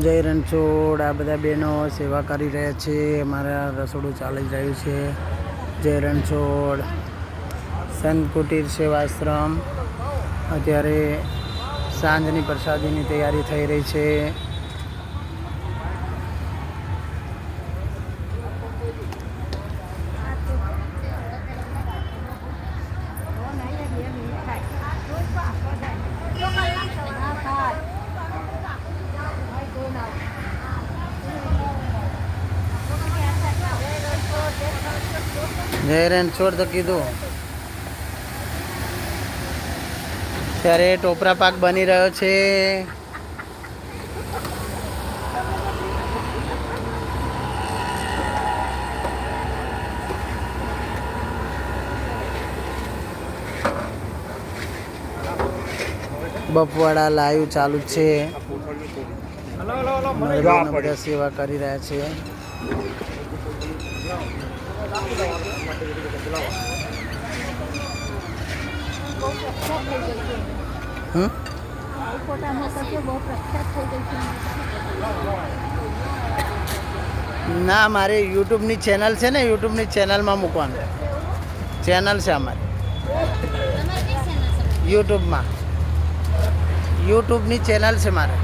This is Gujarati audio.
જય રણછોડ, આ બધા બહેનો સેવા કરી રહ્યા છે. અમારા રસોડું ચાલી રહ્યું છે. જય રણછોડ. સંત કુટીર સેવાશ્રમ. અત્યારે સાંજની પ્રસાદીની તૈયારી થઈ રહી છે. જય છોડ તો કીધું. ત્યારે ટોપરા પાક બની રહ્યો છે. બપવાડા લાઈવ ચાલુ છે. સેવા કરી રહ્યા છે. હમ ફોટા મોકલજો બહુ પ્રખ્યાત થઈ ગઈ છે ના મારી યુટ્યુબની ચેનલ છે ને યુટ્યુબની ચેનલમાં મૂકવાનું ચેનલ છે અમારી યુટ્યુબમાં યુટ્યુબની ચેનલ છે મારે